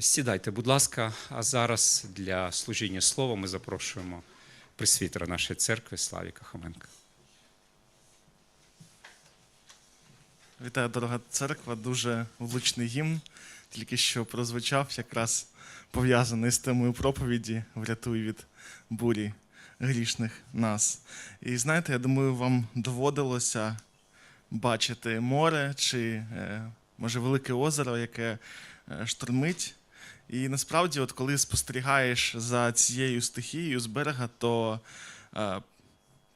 Сідайте, будь ласка, а зараз для служіння слова ми запрошуємо присвітера нашої церкви Славіка Хоменка. Вітаю, дорога церква. Дуже влучний гімн, тільки що прозвучав, якраз пов'язаний з темою проповіді Врятуй від бурі грішних нас. І знаєте, я думаю, вам доводилося бачити море чи, е, може, велике озеро, яке е, штормить. І насправді, от коли спостерігаєш за цією стихією з берега, то е,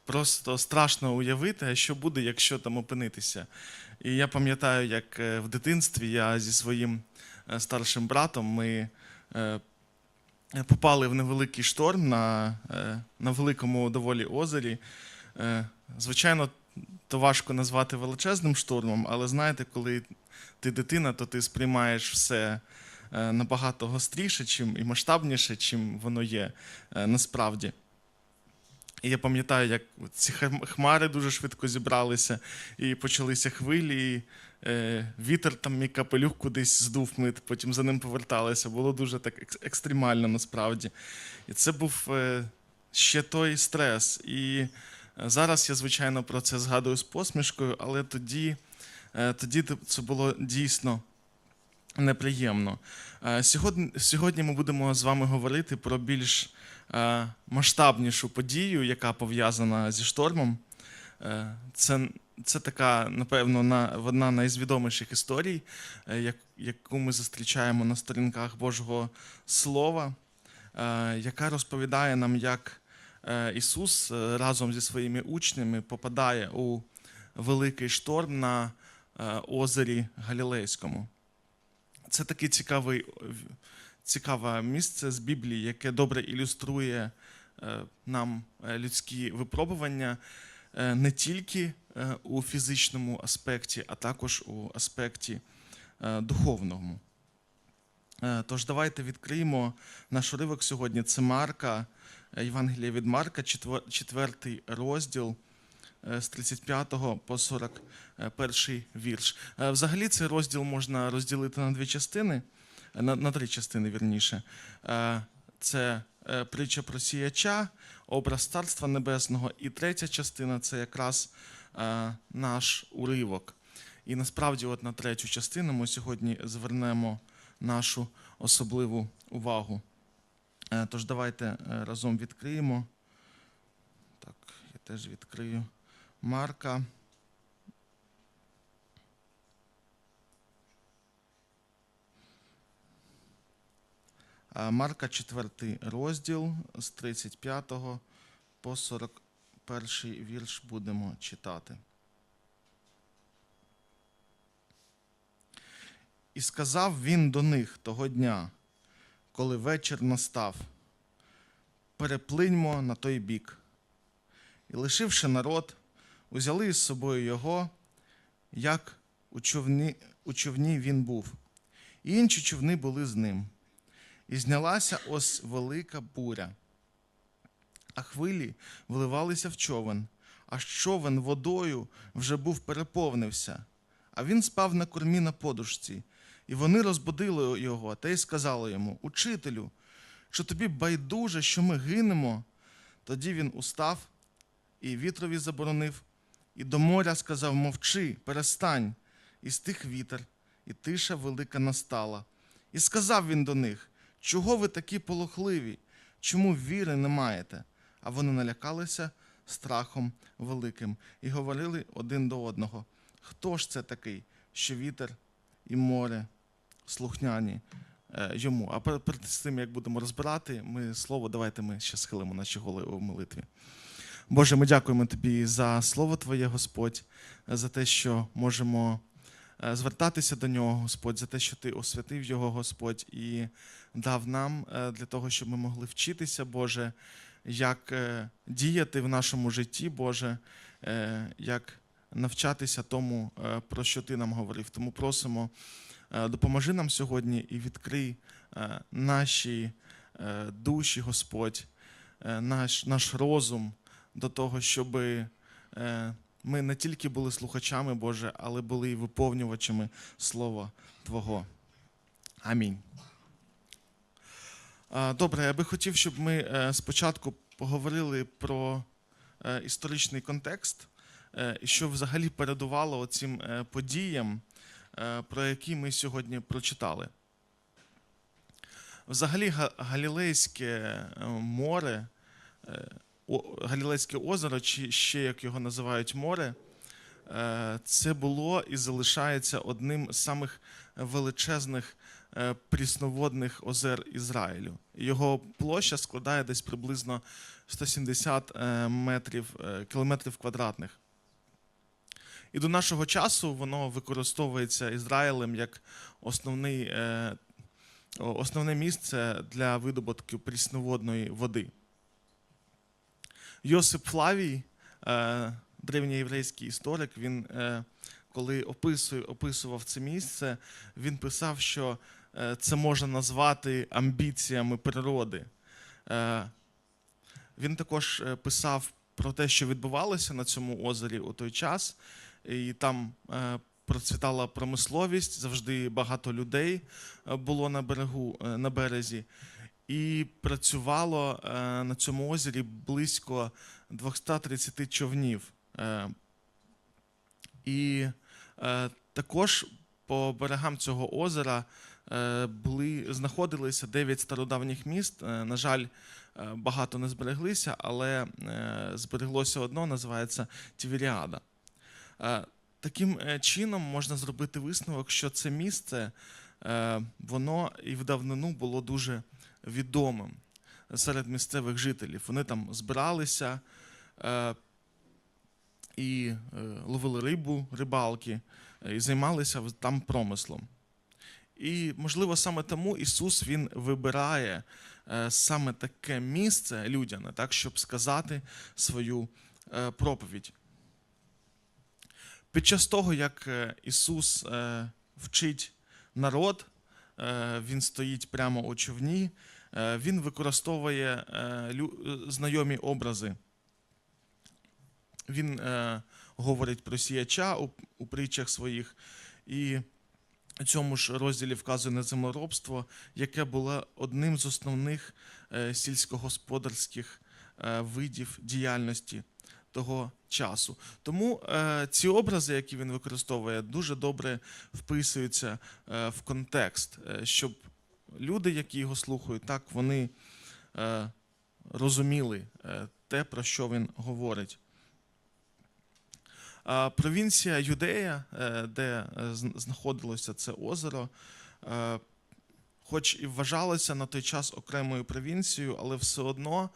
просто страшно уявити, що буде, якщо там опинитися. І я пам'ятаю, як е, в дитинстві я зі своїм е, старшим братом ми е, попали в невеликий шторм на, е, на великому доволі озері. Е, Звичайно, то важко назвати величезним штормом, але знаєте, коли ти дитина, то ти сприймаєш все е, набагато гостріше чим, і масштабніше, чим воно є е, насправді. І я пам'ятаю, як ці хмари дуже швидко зібралися, і почалися хвилі, і е, вітер там мій капелюх кудись здув, ми потім за ним поверталися. Було дуже так екстремально насправді. І це був е, ще той стрес. І е, зараз я, звичайно, про це згадую з посмішкою, але тоді, е, тоді це було дійсно неприємно. Е, Сьогодні, ми будемо з вами говорити про більш е, масштабнішу подію, яка пов'язана зі штормом. Е, Це, це така, напевно, на, одна найзвідоміших історій, як, яку ми зустрічаємо на сторінках Божого Слова, яка розповідає нам, як Ісус разом зі своїми учнями попадає у великий шторм на озері Галілейському. Це такий цікавий, цікаве місце з Біблії, яке добре ілюструє е, нам е, людські випробування е, не тільки е, у фізичному аспекті, а також у аспекті е, духовному. Е, Тож давайте відкриємо наш уривок сьогодні. Це Марка, е, Євангелія від Марка, четвер- четвертий розділ е, з 35 по 41 вірш. Е, Взагалі цей розділ можна розділити на дві частини, е, на, на три частини вірніше. Е, Це е, притча про сіяча, образ Царства Небесного, і третя частина це якраз е, наш уривок. І насправді, от на третю частину ми сьогодні звернемо нашу особливу увагу. Е, Тож давайте е, разом відкриємо. Так, я теж відкрию Марка. Марка 4 розділ з 35 по 41 вірш будемо читати. І сказав він до них того дня, коли вечір настав, переплиньмо на той бік. І лишивши народ, узяли із собою його, як у човні, у човні він був, і інші човни були з ним. І знялася ось велика буря, а хвилі вливалися в човен, аж човен водою вже був переповнився, а він спав на кормі на подушці. І вони розбудили його та й сказали йому: Учителю, що тобі байдуже, що ми гинемо. Тоді він устав і вітрові заборонив, і до моря сказав: Мовчи, перестань. І стих вітер, і тиша велика настала. І сказав він до них: Чого ви такі полохливі? Чому віри не маєте? А вони налякалися страхом великим і говорили один до одного: Хто ж це такий, що вітер і море слухняні е, йому? А перед тим, як будемо розбирати, ми слово, давайте ми ще схилимо наші голови у молитві. Боже, ми дякуємо Тобі за слово Твоє, Господь, за те, що можемо е, звертатися до нього, Господь, за те, що Ти освятив його, Господь, і дав нам е, для того, щоб ми могли вчитися, Боже, як е, діяти в нашому житті, Боже, як навчатися тому, про що Ти нам говорив. Тому просимо, допоможи нам сьогодні і відкрий наші душі, Господь, наш, наш розум до того, щоб ми не тільки були слухачами, Боже, але були і виповнювачами Слова Твого. Амінь. Добре, я би хотів, щоб ми е, спочатку поговорили про е, історичний контекст, е, що взагалі передувало цим подіям, е, про які ми сьогодні прочитали. Взагалі, Галілейське е, море, е, Галілейське озеро, чи ще як його називають море, е, це було і залишається одним з самих величезних е, прісноводних озер Ізраїлю. Його площа складає десь приблизно 170 е, метрів, кілометрів квадратних. І до нашого часу воно використовується Ізраїлем як основний, основне місце для видобутку прісноводної води. Йосип Флавій, е, древньоєврейський історик, він, е, коли описував це місце, він писав, що е, це можна назвати амбіціями природи. Він також писав про те, що відбувалося на цьому озері у той час, і там процвітала промисловість, завжди багато людей було на берегу, на березі. І працювало е, на цьому озері близько 230 човнів. Е, І е, також по берегам цього озера були, знаходилися 9 стародавніх міст. На жаль, багато не збереглися, але збереглося одно, називається Тіверіада. Е, Таким чином можна зробити висновок, що це місце воно і в давнину було дуже відомим серед місцевих жителів. Вони там збиралися е, і е, ловили рибу, рибалки, е, і займалися там промислом. І, можливо, саме тому Ісус Він вибирає саме таке місце людяне, так, щоб сказати свою проповідь. Під час того, як Ісус вчить народ, Він стоїть прямо у човні, Він використовує е, е, знайомі образи. Він е, говорить про сіяча у, притчах своїх, і у цьому ж розділі вказує на землеробство, яке було одним з основних е, сільськогосподарських е, видів діяльності того часу. Тому е, ці образи, які він використовує, дуже добре вписуються е, в контекст, е, щоб люди, які його слухають, так вони е, розуміли е, те, про що він говорить. Провінція Юдея, е, де знаходилося це озеро, хоч і вважалася на той час окремою провінцією, але все одно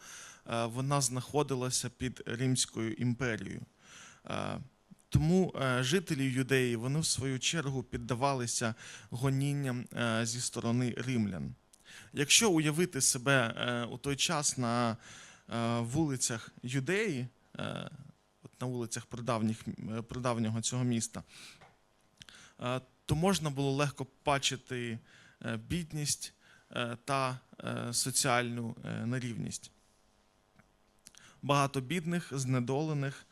вона знаходилася під Римською імперією. Тому е, жителі юдеї вони в свою чергу піддавалися гонінням е, зі сторони римлян. Якщо уявити себе е, у той час на вулицях юдеї, на вулицях прадавнього цього міста, то можна було легко бачити бідність та соціальну нерівність. Багато бідних, знедолених,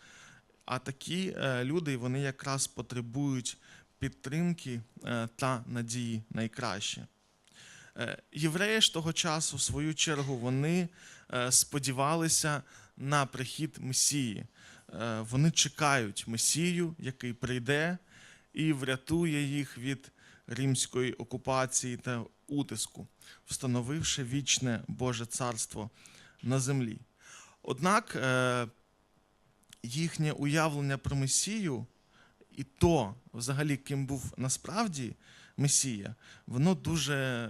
а такі е, люди вони якраз потребують підтримки е, та надії найкраще. Євреї ж того часу, в свою чергу, вони е, сподівалися на прихід Месії. Вони чекають Месію, який прийде і врятує їх від римської окупації та утиску, встановивши вічне Боже царство на землі. Однак їхнє уявлення про Месію і то, взагалі, ким був насправді Месія, воно дуже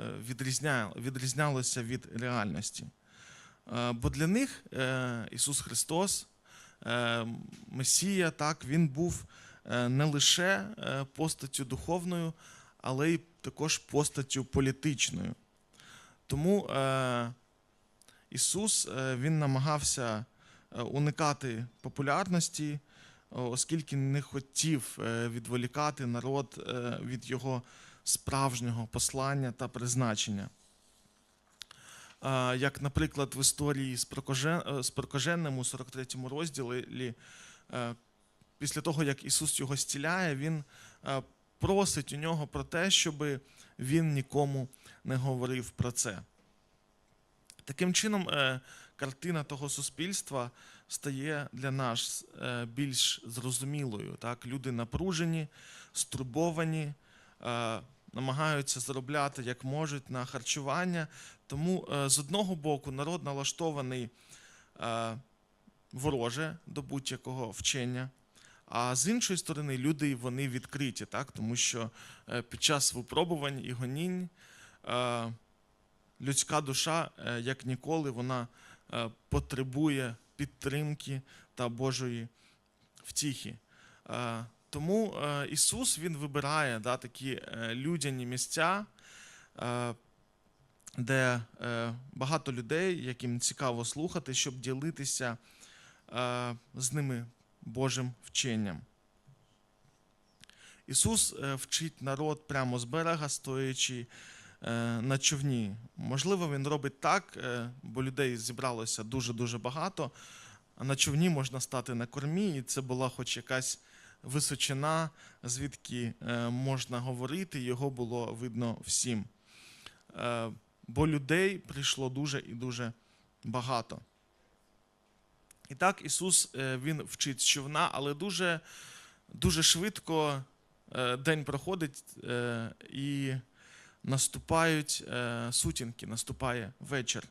відрізнялося від реальності. Е, Бо для них е, Ісус Христос, е, Месія, так, Він був не лише постаттю духовною, але й також постаттю політичною. Тому Ісус Він намагався уникати популярності, оскільки не хотів е, відволікати народ е, від його справжнього послання та призначення. Е, Як, наприклад, в історії з Прокожен- е, з Прокоженним у 43 розділі, е, після того, як Ісус його стіляє, Він е, просить у нього про те, щоб він нікому не говорив про це. Таким чином, е, картина того суспільства стає для нас е, більш зрозумілою. Так? Люди напружені, стурбовані, е, намагаються заробляти як можуть на харчування. Тому е, з одного боку народ налаштований вороже до будь-якого вчення. А з іншої сторони, люди вони відкриті, так? тому що під час випробувань і гонінь людська душа, як ніколи, вона потребує підтримки та Божої втіхи. Е, Тому е, Ісус Він вибирає да, такі е, людяні місця, е, де е, багато людей, яким цікаво слухати, щоб ділитися е, з ними Божим вченням. Ісус е, вчить народ прямо з берега, стоячи е, на човні. Можливо, він робить так, е, бо людей зібралося дуже-дуже багато. А на човні можна стати на кормі, і це була хоч якась височина, звідки е, можна говорити, його було видно всім. Е, Бо людей прийшло дуже і дуже багато. І так Ісус е, Він вчить з човна, але дуже, дуже швидко е, день проходить е, і наступають е, сутінки, наступає вечір.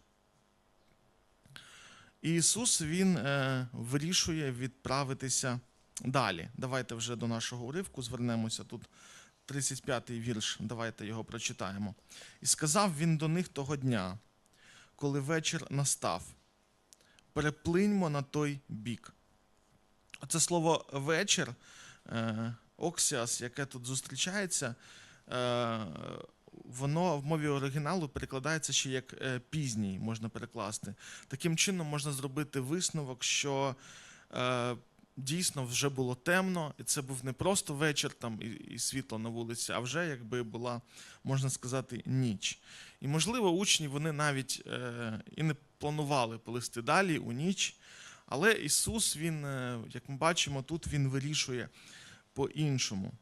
І Ісус Він е, вирішує відправитися далі. Давайте вже до нашого уривку звернемося тут. 35-й вірш, давайте його прочитаємо. І сказав він до них того дня, коли вечір настав, переплиньмо на той бік. Оце слово вечір, е, оксіас, яке тут зустрічається, воно в мові оригіналу перекладається ще як е, пізній, можна перекласти. Таким чином можна зробити висновок, що е, дійсно вже було темно, і це був не просто вечір там і, і світло на вулиці, а вже якби була, можна сказати, ніч. І можливо, учні вони навіть е, і не планували полисти далі у ніч. Але Ісус, Він, е, як ми бачимо, тут Він вирішує по-іншому.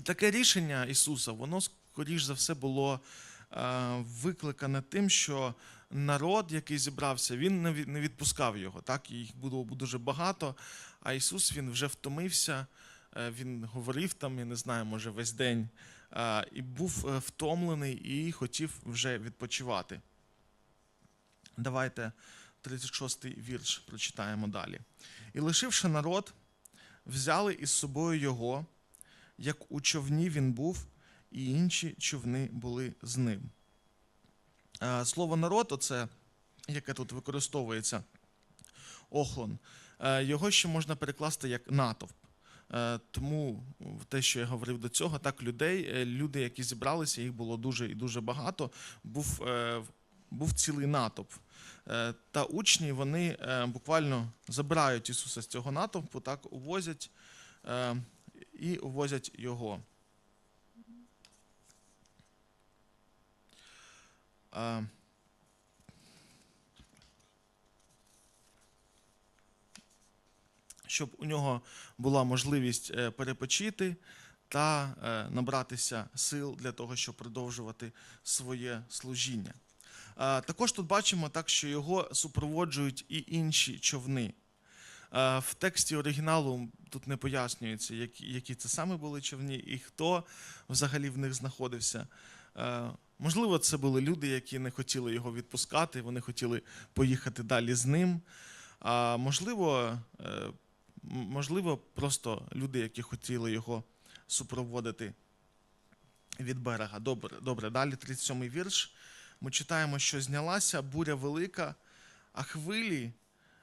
І таке рішення Ісуса, воно, скоріш за все, було е, викликане тим, що народ, який зібрався, він не відпускав його. Так? Їх було дуже багато, а Ісус він вже втомився, е, Він говорив там, я не знаю, може, весь день, е, і був втомлений і хотів вже відпочивати. Давайте 36-й вірш прочитаємо далі. І лишивши народ, взяли із собою його, як у човні він був, і інші човни були з ним. Слово народ, оце, яке тут використовується, охлон, його ще можна перекласти як натовп. Тому те, що я говорив до цього, так людей, е, люди, які зібралися, їх було дуже і дуже багато. Був, е, був цілий натовп. Е, Та учні вони буквально забирають Ісуса з цього натовпу, так увозять і увозять його. Щоб у нього була можливість е, перепочити та е, набратися сил для того, щоб продовжувати своє служіння. Також тут бачимо так, що його супроводжують і інші човни. Е, В тексті оригіналу тут не пояснюється, які, це саме були човні і хто взагалі в них знаходився. Е, Можливо, це були люди, які не хотіли його відпускати, вони хотіли поїхати далі з ним. А можливо, е, можливо, просто люди, які хотіли його супроводити від берега. Добре, добре. Далі 37-й вірш. Ми читаємо, що знялася буря велика, а хвилі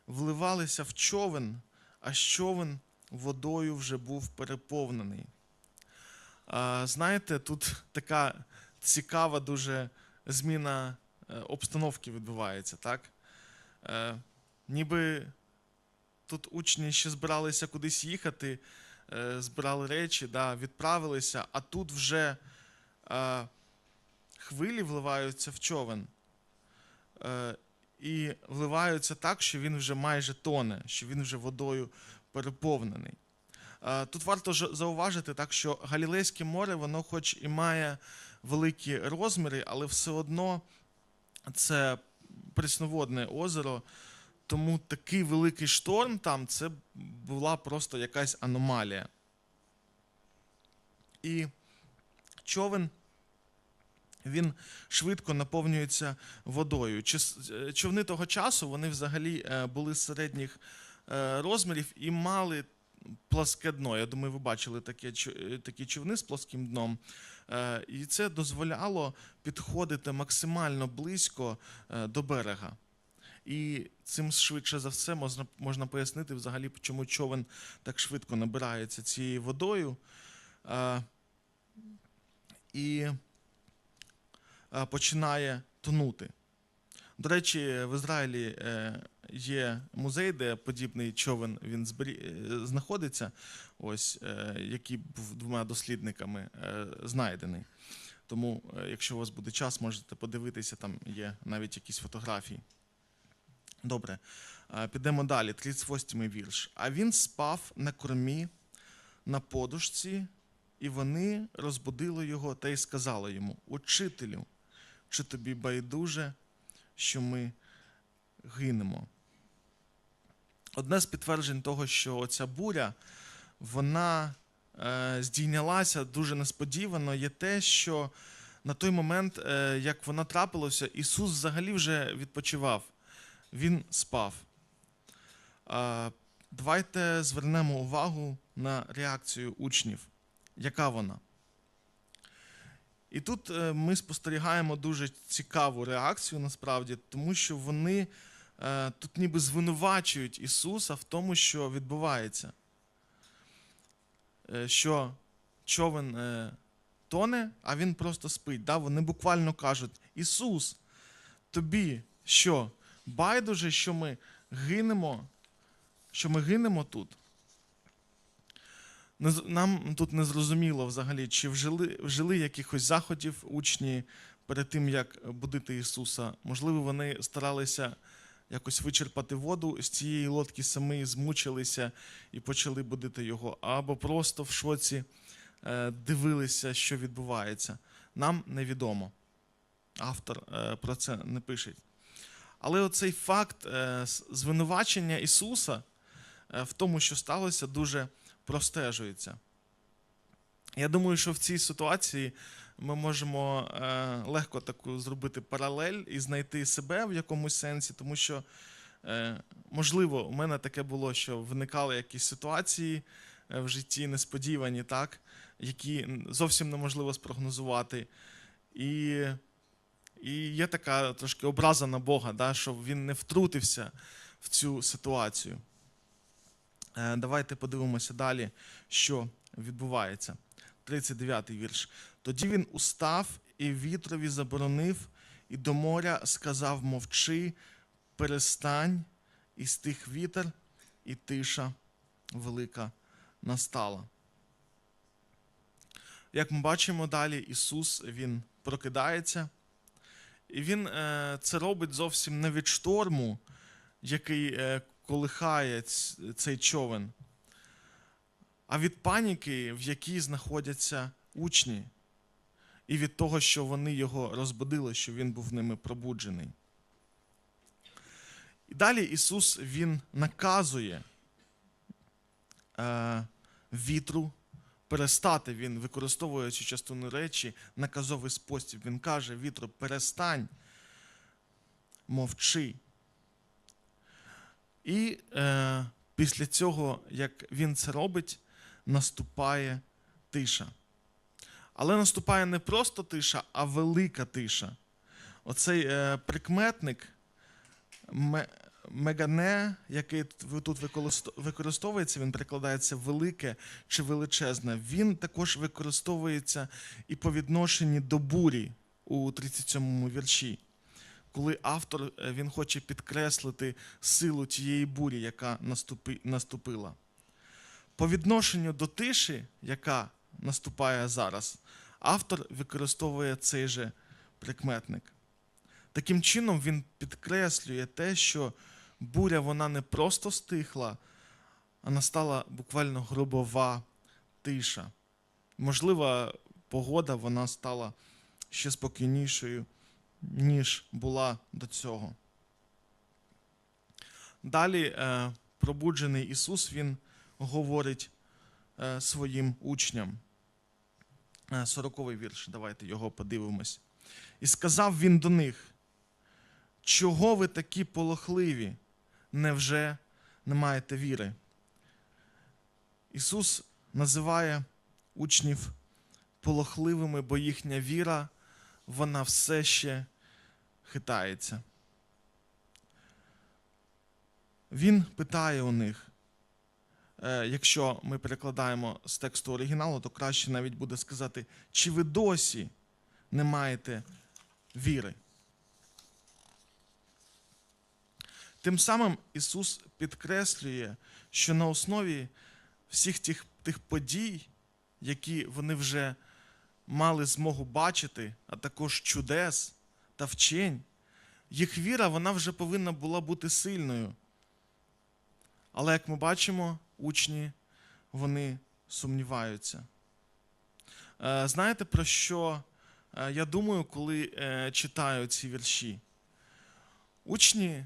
вливалися в човен, а човен водою вже був переповнений. Знаєте, тут така цікава дуже зміна е, обстановки відбувається, так? Е, ніби тут учні ще збиралися кудись їхати, е, збирали речі, да, відправилися, а тут вже хвилі вливаються в човен. І вливаються так, що він вже майже тоне, що він вже водою переповнений. Тут варто зауважити, так, що Галілейське море, воно хоч і має великі розміри, але все одно це пресноводне озеро, тому такий великий шторм там це була просто якась аномалія. І човен він швидко наповнюється водою. Е, Човни того часу вони взагалі е, були середніх е, розмірів і мали пласке дно. Я думаю, ви бачили такі, човни з плоским дном. І це дозволяло підходити максимально близько до берега. І цим швидше за все можна, можна пояснити взагалі, чому човен так швидко набирається цією водою. І починає тонути. До речі, в Ізраїлі е, є музей, де подібний човен він е, знаходиться, ось, е, який був двома дослідниками е, знайдений. Тому, е, якщо у вас буде час, можете подивитися, там є навіть якісь фотографії. Добре, е, підемо далі. 38-й вірш. А він спав на кормі на подушці, і вони розбудили його та й сказали йому: Учителю, чи тобі байдуже, що ми гинемо? Одне з підтверджень того, що ця буря вона е, здійнялася дуже несподівано, є те, що на той момент, е, як вона трапилася, Ісус взагалі вже відпочивав. Він спав. Давайте звернемо увагу на реакцію учнів. Яка вона? І тут е, ми спостерігаємо дуже цікаву реакцію насправді, тому що вони е, тут ніби звинувачують Ісуса в тому, що відбувається. Е, Що човен тоне, а він просто спить. Да? Вони буквально кажуть: Ісус, тобі що? Байдуже, що ми гинемо, що ми гинемо тут. Нам тут не зрозуміло взагалі, чи вжили, вжили якихось заходів учні перед тим, як будити Ісуса. Можливо, вони старалися якось вичерпати воду з цієї лодки самі, змучилися і почали будити його, або просто в шоці е, дивилися, що відбувається. Нам невідомо. Автор е, про це не пише. Але оцей факт е, звинувачення Ісуса в тому, що сталося, дуже простежується. Я думаю, що в цій ситуації ми можемо е, легко таку зробити паралель і знайти себе в якомусь сенсі, тому що, е, можливо, у мене таке було, що виникали якісь ситуації е, в житті несподівані, так, які зовсім неможливо спрогнозувати. І, і є така трошки образа на Бога, да, що він не втрутився в цю ситуацію. Е, Давайте подивимося далі, що відбувається. 39-й вірш. Тоді він устав і вітрові заборонив, і до моря сказав: мовчи, перестань, і стих вітер, і тиша велика настала. Як ми бачимо далі, Ісус Він прокидається, і Він е, це робить зовсім не від шторму, який е, колихає цей човен, а від паніки, в якій знаходяться учні, і від того, що вони його розбудили, що він був ними пробуджений. І далі Ісус Він наказує е, вітру перестати. Він використовує цю частину речі, наказовий спосіб. Він каже: вітру, перестань, мовчи. І е, після цього, як він це робить, наступає тиша. Але наступає не просто тиша, а велика тиша. Оцей е, прикметник мегане, який тут використовується, він перекладається велике чи величезне. Він також використовується і по відношенні до бурі у 37-му вірші коли автор е, він хоче підкреслити силу тієї бурі, яка наступила. По відношенню до тиші, яка наступає зараз, автор використовує цей же прикметник. Таким чином, він підкреслює те, що буря вона не просто стихла, а настала буквально гробова тиша. Можливо, погода вона стала ще спокійнішою ніж була до цього. Далі е, пробуджений Ісус Він говорить е, своїм учням. Е, Сороковий вірш, давайте його подивимось. І сказав він до них: чого ви такі полохливі? Невже не маєте віри? Ісус називає учнів полохливими, бо їхня віра, вона все ще хитається. Він питає у них, е, якщо ми перекладаємо з тексту оригіналу, то краще навіть буде сказати, чи ви досі не маєте віри. Тим самим Ісус підкреслює, що на основі всіх тих, тих подій, які вони вже мали змогу бачити, а також чудес та вчень, їх віра вона вже повинна була бути сильною. Але як ми бачимо, учні вони сумніваються. Е, Знаєте, про що е, я думаю, коли е, читаю ці вірші? Учні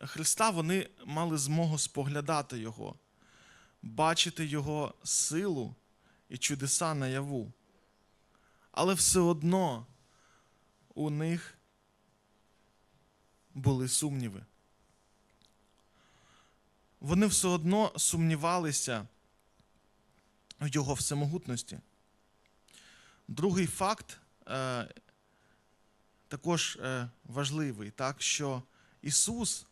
Христа вони мали змогу споглядати Його, бачити Його силу і чудеса наяву. Але все одно у них були сумніви. Вони все одно сумнівалися в Його всемогутності. Другий факт е, також е, важливий, так, що Ісус,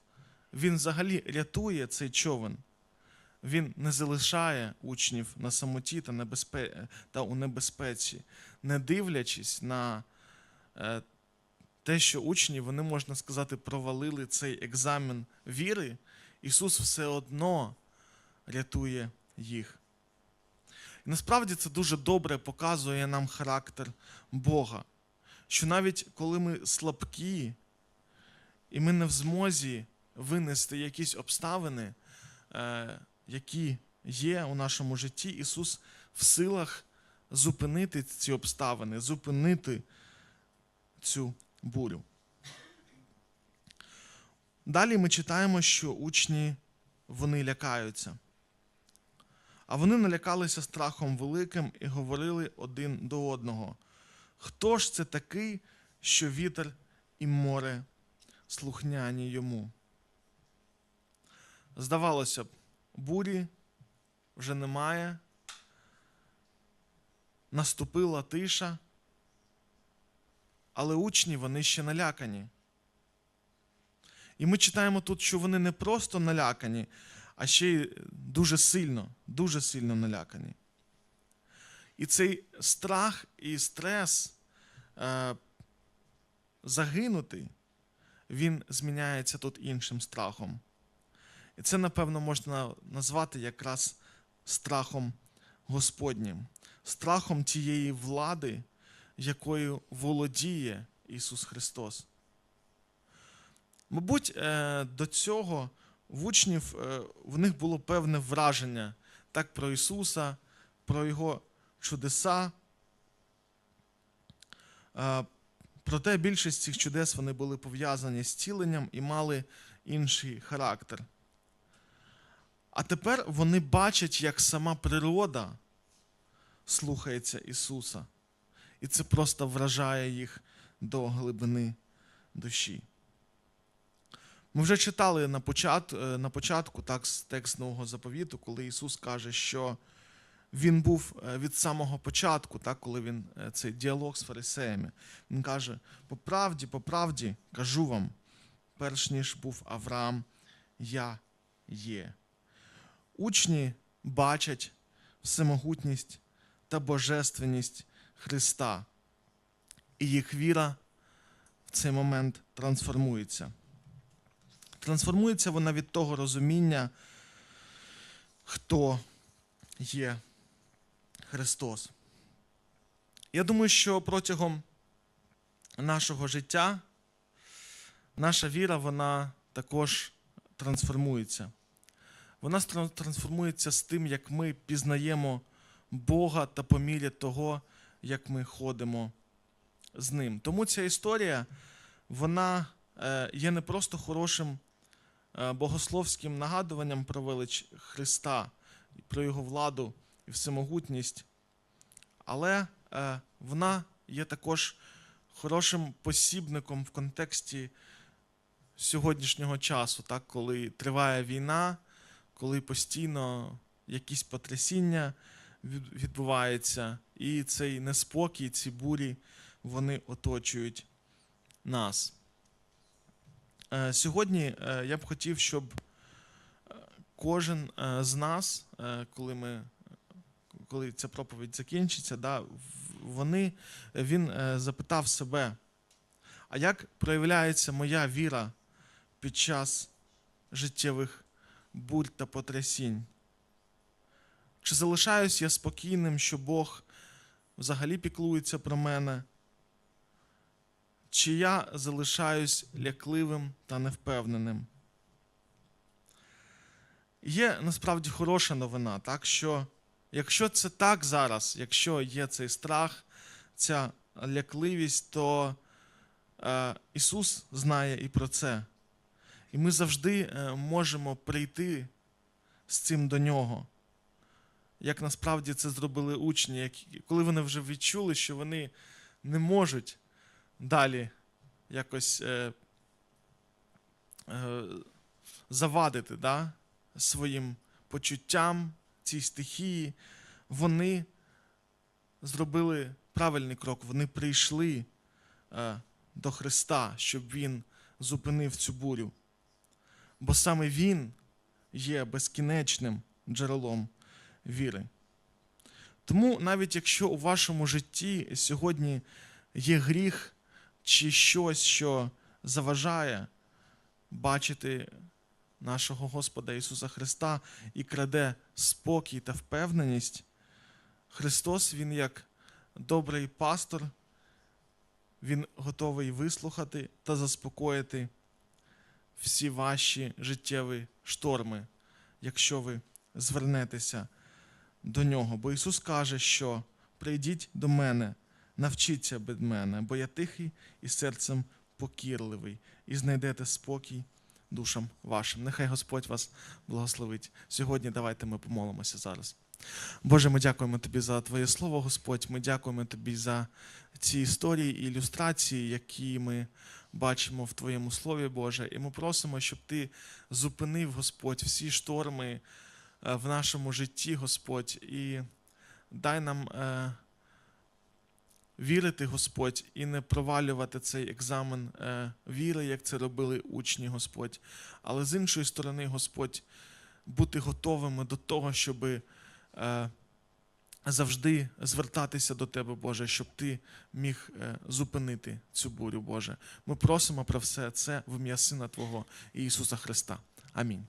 Він взагалі рятує цей човен. Він не залишає учнів на самоті та, небезпе... та у небезпеці, не дивлячись на е, те, що учні, вони, можна сказати, провалили цей екзамен віри, Ісус все одно рятує їх. І насправді це дуже добре показує нам характер Бога. Що навіть коли ми слабкі, і ми не в змозі винести якісь обставини, е, які є у нашому житті, Ісус в силах зупинити ці обставини, зупинити цю бурю. Далі ми читаємо, що учні вони лякаються. А вони налякалися страхом великим і говорили один до одного. Хто ж це такий, що вітер і море слухняні йому? Здавалося б, бурі вже немає. Наступила тиша, але учні вони ще налякані. І ми читаємо тут, що вони не просто налякані, а ще й дуже сильно, дуже сильно налякані. І цей страх і стрес е, загинути, він зміняється тут іншим страхом. І це, напевно, можна назвати якраз страхом Господнім, страхом тієї влади, якою володіє Ісус Христос. Мабуть, е, до цього в учнів е, в них було певне враження так про Ісуса, про Його чудеса. Е, Проте більшість цих чудес вони були пов'язані з ціленням і мали інший характер. А тепер вони бачать, як сама природа слухається Ісуса. І це просто вражає їх до глибини душі. Ми вже читали на початку, на початку так, з текст Нового заповіту, коли Ісус каже, що Він був е, від самого початку, так, коли він е, цей діалог з фарисеями. Він каже: по правді, по правді кажу вам, перш ніж був Авраам, я є. Учні бачать всемогутність та божественність Христа, і їх віра в цей момент трансформується. Трансформується вона від того розуміння, хто є Христос. Я думаю, що протягом нашого життя наша віра, вона також трансформується. Вона трансформується з тим, як ми пізнаємо Бога та по мірі того, як ми ходимо з Ним. Тому ця історія вона е, є не просто хорошим е, богословським нагадуванням про велич Христа, про його владу і всемогутність, але е, вона є також хорошим посібником в контексті сьогоднішнього часу, так, коли триває війна, коли постійно якісь потрясіння від- відбуваються, і цей неспокій, ці бурі, вони оточують нас. Е, Сьогодні е, я б хотів, щоб е, кожен з нас, коли ми. Коли ця проповідь закінчиться, да, вони, він запитав себе, а як проявляється моя віра під час життєвих бурь та потрясінь? Чи залишаюсь я спокійним, що Бог взагалі піклується про мене? Чи я залишаюсь лякливим та невпевненим? Є насправді хороша новина, так що якщо це так зараз, якщо є цей страх, ця лякливість, то е, Ісус знає і про це. І ми завжди е, можемо прийти з цим до Нього. Як насправді це зробили учні, які, коли вони вже відчули, що вони не можуть далі якось е, е, завадити да, своїм почуттям цій стихії, вони зробили правильний крок. Вони прийшли е, до Христа, щоб Він зупинив цю бурю. Бо саме Він є безкінечним джерелом віри. Тому навіть якщо у вашому житті сьогодні є гріх чи щось, що заважає бачити нашого Господа Ісуса Христа і краде спокій та впевненість, Христос, Він як добрий пастор, Він готовий вислухати та заспокоїти всі ваші життєві шторми, якщо ви звернетеся до нього. Бо Ісус каже, що прийдіть до мене, навчіться від мене, бо я тихий і серцем покірливий, і знайдете спокій душам вашим. Нехай Господь вас благословить. Сьогодні давайте ми помолимося зараз. Боже, ми дякуємо Тобі за Твоє Слово, Господь. Ми дякуємо Тобі за ці історії і ілюстрації, які ми бачимо в Твоєму Слові, Боже. І ми просимо, щоб Ти зупинив, Господь, всі шторми в нашому житті, Господь, і дай нам е, вірити, Господь, і не провалювати цей екзамен е, віри, як це робили учні, Господь. Але з іншої сторони, Господь, бути готовими до того, щоб е, завжди звертатися до Тебе, Боже, щоб Ти міг е, зупинити цю бурю, Боже. Ми просимо про все це в ім'я Сина Твого Ісуса Христа. Амінь.